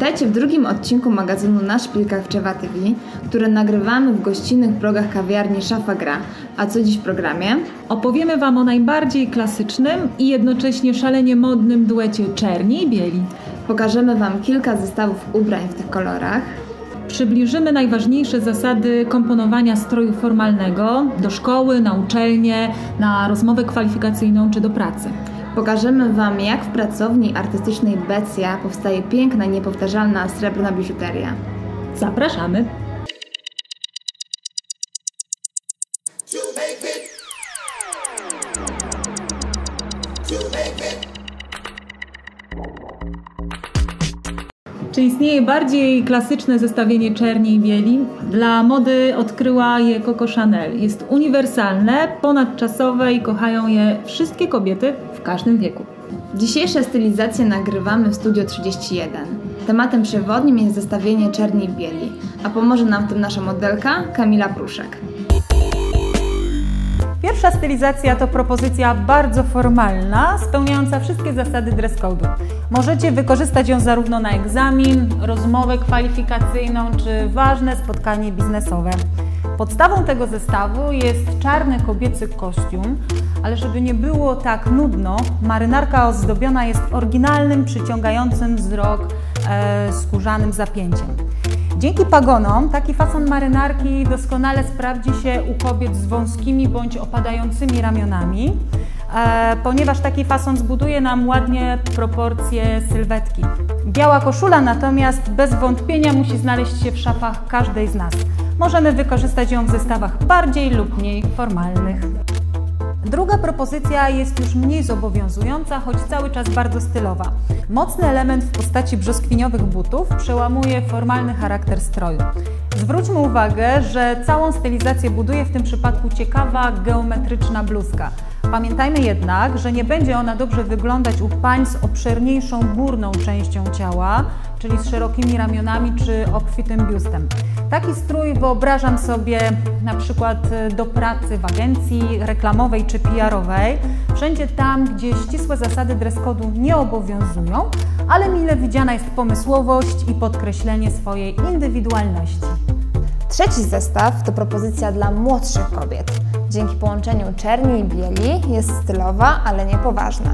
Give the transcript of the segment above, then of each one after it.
Witajcie w drugim odcinku magazynu Na Szpilkach w Czewa TV, który nagrywamy w gościnnych progach kawiarni Szafa Gra. A co dziś w programie? Opowiemy Wam o najbardziej klasycznym i jednocześnie szalenie modnym duecie czerni i bieli. Pokażemy Wam kilka zestawów ubrań w tych kolorach. Przybliżymy najważniejsze zasady komponowania stroju formalnego do szkoły, na uczelnię, na rozmowę kwalifikacyjną czy do pracy. Pokażemy Wam, jak w pracowni artystycznej Becja powstaje piękna, niepowtarzalna srebrna biżuteria. Zapraszamy! Czy istnieje bardziej klasyczne zestawienie czerni i bieli? Dla mody odkryła je Coco Chanel. Jest uniwersalne, ponadczasowe i kochają je wszystkie kobiety w każdym wieku. Dzisiejsze stylizacje nagrywamy w Studio 31. Tematem przewodnim jest zestawienie czerni i bieli, a pomoże nam w tym nasza modelka Kamila Pruszek. Pierwsza stylizacja to propozycja bardzo formalna, spełniająca wszystkie zasady dress code'u. Możecie wykorzystać ją zarówno na egzamin, rozmowę kwalifikacyjną czy ważne spotkanie biznesowe. Podstawą tego zestawu jest czarny kobiecy kostium, ale żeby nie było tak nudno, marynarka ozdobiona jest oryginalnym, przyciągającym wzrok e, skórzanym zapięciem. Dzięki pagonom taki fason marynarki doskonale sprawdzi się u kobiet z wąskimi bądź opadającymi ramionami, e, ponieważ taki fason zbuduje nam ładnie proporcje sylwetki. Biała koszula natomiast bez wątpienia musi znaleźć się w szafach każdej z nas. Możemy wykorzystać ją w zestawach bardziej lub mniej formalnych. Druga propozycja jest już mniej zobowiązująca, choć cały czas bardzo stylowa. Mocny element w postaci brzoskwiniowych butów przełamuje formalny charakter stroju. Zwróćmy uwagę, że całą stylizację buduje w tym przypadku ciekawa geometryczna bluzka. Pamiętajmy jednak, że nie będzie ona dobrze wyglądać u pań z obszerniejszą górną częścią ciała, czyli z szerokimi ramionami czy obfitym biustem. Taki strój wyobrażam sobie na przykład do pracy w agencji reklamowej czy PR-owej, wszędzie tam, gdzie ścisłe zasady dress code'u nie obowiązują, ale mile widziana jest pomysłowość i podkreślenie swojej indywidualności. Trzeci zestaw to propozycja dla młodszych kobiet. Dzięki połączeniu czerni i bieli jest stylowa, ale niepoważna.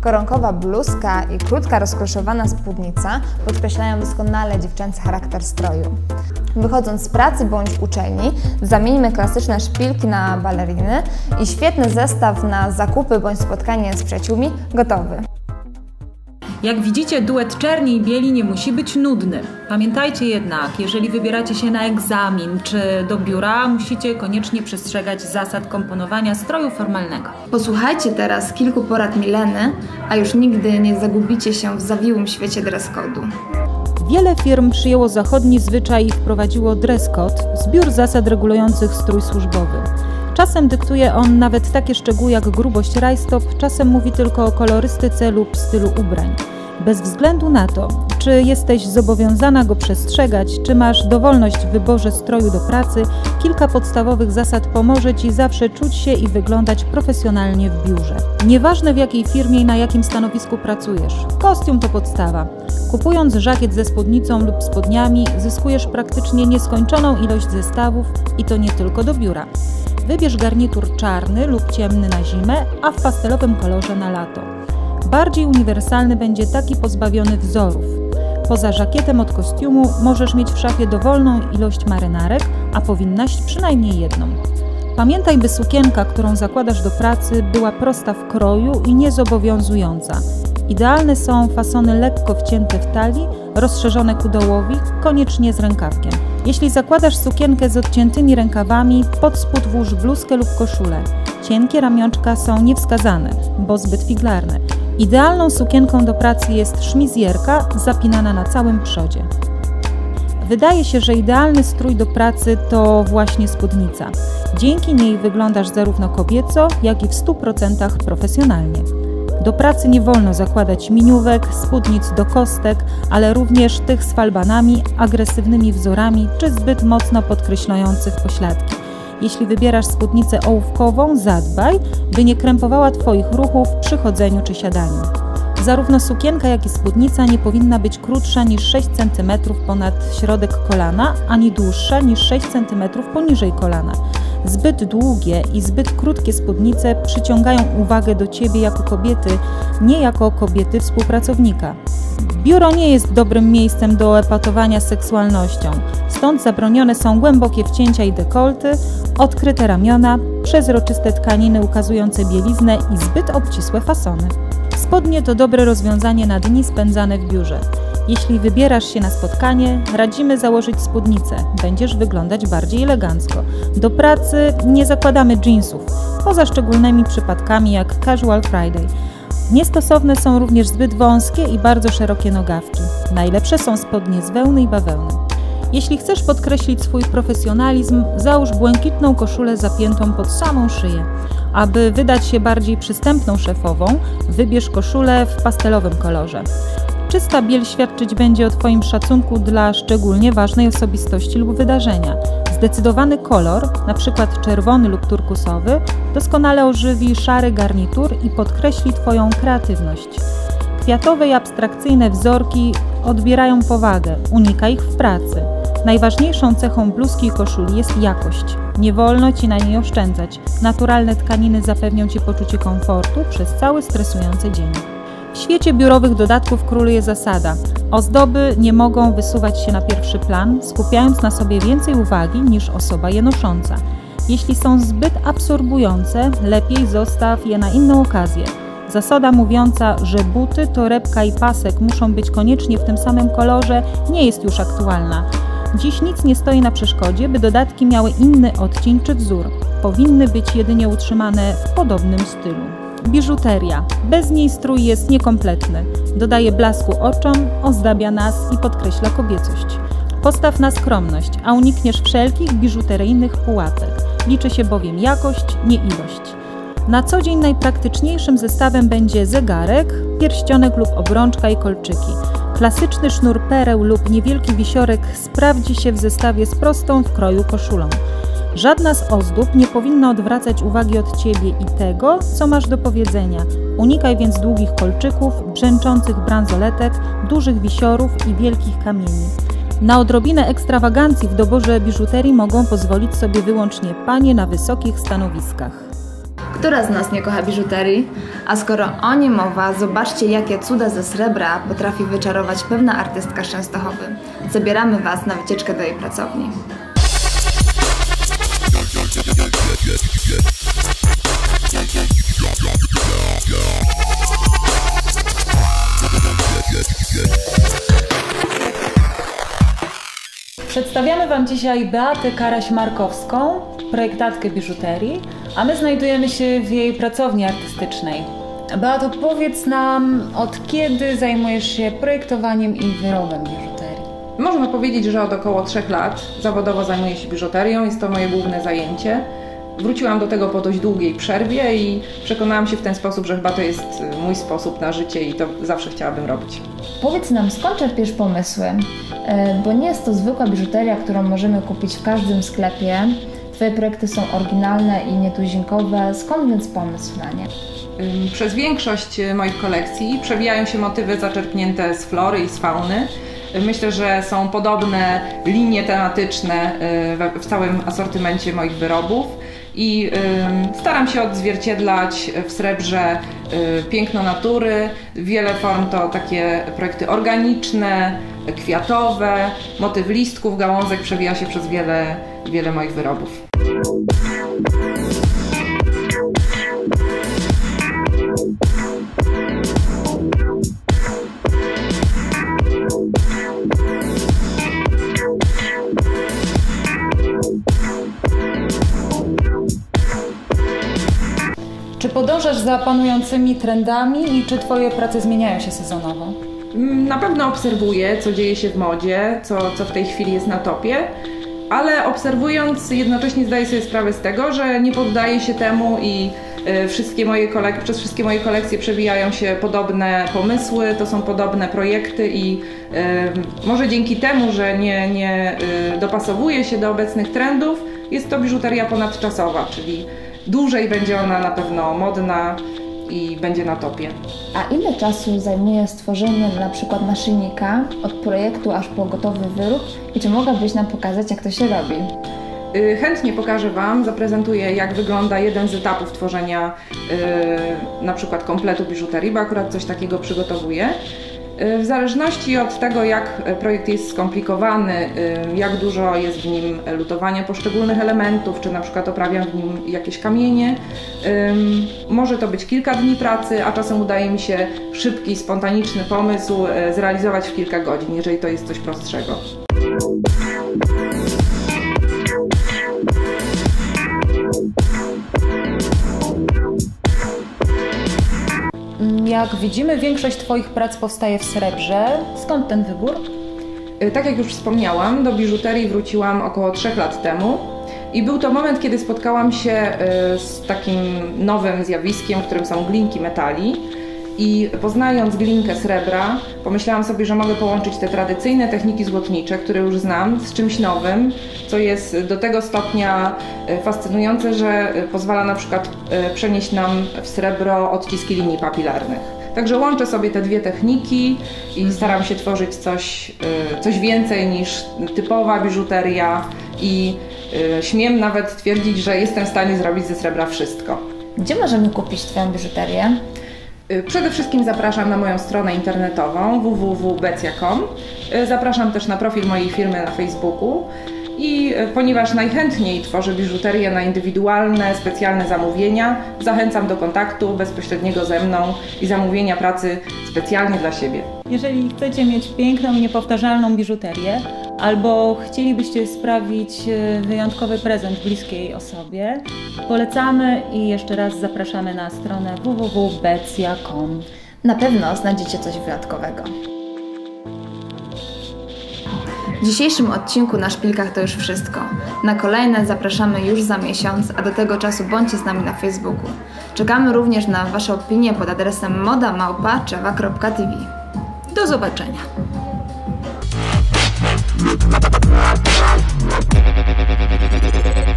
Koronkowa bluzka i krótka rozkroszowana spódnica podkreślają doskonale dziewczęcy charakter stroju. Wychodząc z pracy bądź uczelni, zamieńmy klasyczne szpilki na baleriny i świetny zestaw na zakupy bądź spotkanie z przyjaciółmi gotowy. Jak widzicie, duet czerni i bieli nie musi być nudny. Pamiętajcie jednak, jeżeli wybieracie się na egzamin czy do biura, musicie koniecznie przestrzegać zasad komponowania stroju formalnego. Posłuchajcie teraz kilku porad Mileny, a już nigdy nie zagubicie się w zawiłym świecie dress code'u. Wiele firm przyjęło zachodni zwyczaj i wprowadziło dress code, zbiór zasad regulujących strój służbowy. Czasem dyktuje on nawet takie szczegóły jak grubość rajstop, czasem mówi tylko o kolorystyce lub stylu ubrań. Bez względu na to, czy jesteś zobowiązana go przestrzegać, czy masz dowolność w wyborze stroju do pracy, kilka podstawowych zasad pomoże Ci zawsze czuć się i wyglądać profesjonalnie w biurze. Nieważne w jakiej firmie i na jakim stanowisku pracujesz, kostium to podstawa. Kupując żakiet ze spódnicą lub spodniami, zyskujesz praktycznie nieskończoną ilość zestawów i to nie tylko do biura. Wybierz garnitur czarny lub ciemny na zimę, a w pastelowym kolorze na lato. Bardziej uniwersalny będzie taki pozbawiony wzorów. Poza żakietem od kostiumu możesz mieć w szafie dowolną ilość marynarek, a powinnaś przynajmniej jedną. Pamiętaj, by sukienka, którą zakładasz do pracy, była prosta w kroju i niezobowiązująca. Idealne są fasony lekko wcięte w talii, rozszerzone ku dołowi, koniecznie z rękawkiem. Jeśli zakładasz sukienkę z odciętymi rękawami, pod spód włóż bluzkę lub koszulę. Cienkie ramionczka są niewskazane, bo zbyt figlarne. Idealną sukienką do pracy jest szmizjerka zapinana na całym przodzie. Wydaje się, że idealny strój do pracy to właśnie spódnica. Dzięki niej wyglądasz zarówno kobieco, jak i w 100% profesjonalnie. Do pracy nie wolno zakładać miniówek, spódnic do kostek, ale również tych z falbanami, agresywnymi wzorami czy zbyt mocno podkreślających pośladki. Jeśli wybierasz spódnicę ołówkową, zadbaj, by nie krępowała Twoich ruchów przy chodzeniu czy siadaniu. Zarówno sukienka, jak i spódnica nie powinna być krótsza niż 6 cm ponad środek kolana, ani dłuższa niż 6 cm poniżej kolana. Zbyt długie i zbyt krótkie spódnice przyciągają uwagę do ciebie jako kobiety, nie jako kobiety współpracownika. Biuro nie jest dobrym miejscem do epatowania seksualnością, stąd zabronione są głębokie wcięcia i dekolty, odkryte ramiona, przezroczyste tkaniny ukazujące bieliznę i zbyt obcisłe fasony. Spodnie to dobre rozwiązanie na dni spędzane w biurze. Jeśli wybierasz się na spotkanie, radzimy założyć spódnicę, będziesz wyglądać bardziej elegancko. Do pracy nie zakładamy jeansów, poza szczególnymi przypadkami jak Casual Friday. Niestosowne są również zbyt wąskie i bardzo szerokie nogawki. Najlepsze są spodnie z wełny i bawełny. Jeśli chcesz podkreślić swój profesjonalizm, załóż błękitną koszulę zapiętą pod samą szyję. Aby wydać się bardziej przystępną szefową, wybierz koszulę w pastelowym kolorze. Czysta biel świadczyć będzie o Twoim szacunku dla szczególnie ważnej osobistości lub wydarzenia. Zdecydowany kolor, np. czerwony lub turkusowy, doskonale ożywi szary garnitur i podkreśli Twoją kreatywność. Kwiatowe i abstrakcyjne wzorki odbierają powagę, unika ich w pracy. Najważniejszą cechą bluzki i koszuli jest jakość. Nie wolno Ci na niej oszczędzać. Naturalne tkaniny zapewnią Ci poczucie komfortu przez cały stresujący dzień. W świecie biurowych dodatków króluje zasada: ozdoby nie mogą wysuwać się na pierwszy plan, skupiając na sobie więcej uwagi niż osoba je nosząca. Jeśli są zbyt absorbujące, lepiej zostaw je na inną okazję. Zasada mówiąca, że buty, torebka i pasek muszą być koniecznie w tym samym kolorze, nie jest już aktualna. Dziś nic nie stoi na przeszkodzie, by dodatki miały inny odcień czy wzór. Powinny być jedynie utrzymane w podobnym stylu. Biżuteria. Bez niej strój jest niekompletny. Dodaje blasku oczom, ozdabia nas i podkreśla kobiecość. Postaw na skromność, a unikniesz wszelkich biżuteryjnych pułapek. Liczy się bowiem jakość, nie ilość. Na co dzień najpraktyczniejszym zestawem będzie zegarek, pierścionek lub obrączka i kolczyki. Klasyczny sznur pereł lub niewielki wisiorek sprawdzi się w zestawie z prostą w kroju koszulą. Żadna z ozdób nie powinna odwracać uwagi od Ciebie i tego, co masz do powiedzenia. Unikaj więc długich kolczyków, brzęczących bransoletek, dużych wisiorów i wielkich kamieni. Na odrobinę ekstrawagancji w doborze biżuterii mogą pozwolić sobie wyłącznie panie na wysokich stanowiskach. Która z nas nie kocha biżuterii? A skoro o niej mowa, zobaczcie jakie cuda ze srebra potrafi wyczarować pewna artystka Częstochowy. Zabieramy Was na wycieczkę do jej pracowni. Przedstawiamy Wam dzisiaj Beatę Karaś-Markowską, projektantkę biżuterii, a my znajdujemy się w jej pracowni artystycznej. Beato, powiedz nam, od kiedy zajmujesz się projektowaniem i wyrobem biżuterii? Można powiedzieć, że od około 3 lat zawodowo zajmuję się biżuterią, jest to moje główne zajęcie. Wróciłam do tego po dość długiej przerwie i przekonałam się w ten sposób, że chyba to jest mój sposób na życie i to zawsze chciałabym robić. Powiedz nam, skąd czerpiesz pomysły? E, Bo nie jest to zwykła biżuteria, którą możemy kupić w każdym sklepie. Twoje projekty są oryginalne i nietuzinkowe. Skąd więc pomysł na nie? Przez większość y, moich kolekcji przewijają się motywy zaczerpnięte z flory i z fauny. Y, Myślę, że są podobne linie tematyczne y, w całym asortymencie moich wyrobów i staram się odzwierciedlać w srebrze y, piękno natury. Wiele form to takie projekty organiczne, kwiatowe, motyw listków, gałązek przewija się przez wiele, wiele moich wyrobów. Podążasz za panującymi trendami i czy Twoje prace zmieniają się sezonowo? Mm, Na pewno obserwuję, co dzieje się w modzie, co, co w tej chwili jest na topie, ale obserwując jednocześnie zdaję sobie sprawę z tego, że nie poddaję się temu i y, wszystkie moje kolek- przez wszystkie moje kolekcje przewijają się podobne pomysły, to są podobne projekty i y, może dzięki temu, że nie, nie y, dopasowuję się do obecnych trendów, jest to biżuteria ponadczasowa, czyli dłużej będzie ona na pewno modna i będzie na topie. A ile czasu zajmuje stworzenie na przykład naszyjnika od projektu aż po gotowy wyrób i czy mogłabyś nam pokazać jak to się robi? Y, chętnie pokażę Wam, zaprezentuję jak wygląda jeden z etapów tworzenia y, na przykład kompletu biżuterii, bo akurat coś takiego przygotowuję. Y, w zależności od tego, jak projekt jest skomplikowany, jak dużo jest w nim lutowania poszczególnych elementów, czy na przykład oprawiam w nim jakieś kamienie, może to być kilka dni pracy, a czasem udaje mi się szybki, spontaniczny pomysł zrealizować w kilka godzin, jeżeli to jest coś prostszego. Jak widzimy, większość Twoich prac powstaje w srebrze. Skąd ten wybór? Y, tak jak już wspomniałam, do biżuterii wróciłam około 3 lat temu. I był to moment, kiedy spotkałam się y, z takim nowym zjawiskiem, którym są glinki metali. I poznając glinkę srebra, pomyślałam sobie, że mogę połączyć te tradycyjne techniki złotnicze, które już znam, z czymś nowym, co jest do tego stopnia e, fascynujące, że e, pozwala na przykład e, przenieść nam w srebro odciski linii papilarnych. Także łączę sobie te dwie techniki i staram się tworzyć coś, coś więcej niż typowa biżuteria i śmiem nawet twierdzić, że jestem w stanie zrobić ze srebra wszystko. Gdzie możemy kupić Twoją biżuterię? Y, przede wszystkim zapraszam na moją stronę internetową www.becja.com. Y, zapraszam też na profil mojej firmy na Facebooku. I y, ponieważ najchętniej tworzę biżuterię na indywidualne, specjalne zamówienia, zachęcam do kontaktu bezpośredniego ze mną i zamówienia pracy specjalnie dla siebie. Jeżeli chcecie mieć piękną niepowtarzalną biżuterię, albo chcielibyście sprawić e, wyjątkowy prezent bliskiej osobie, polecamy i jeszcze raz zapraszamy na stronę www.becja.com. Na pewno znajdziecie coś wyjątkowego. W dzisiejszym odcinku na Szpilkach to już wszystko. Na kolejne zapraszamy już za miesiąc, a do tego czasu bądźcie z nami na Facebooku. Czekamy również na Wasze opinie pod adresem modamałpa.czewa.tv. Do zobaczenia. Thank you.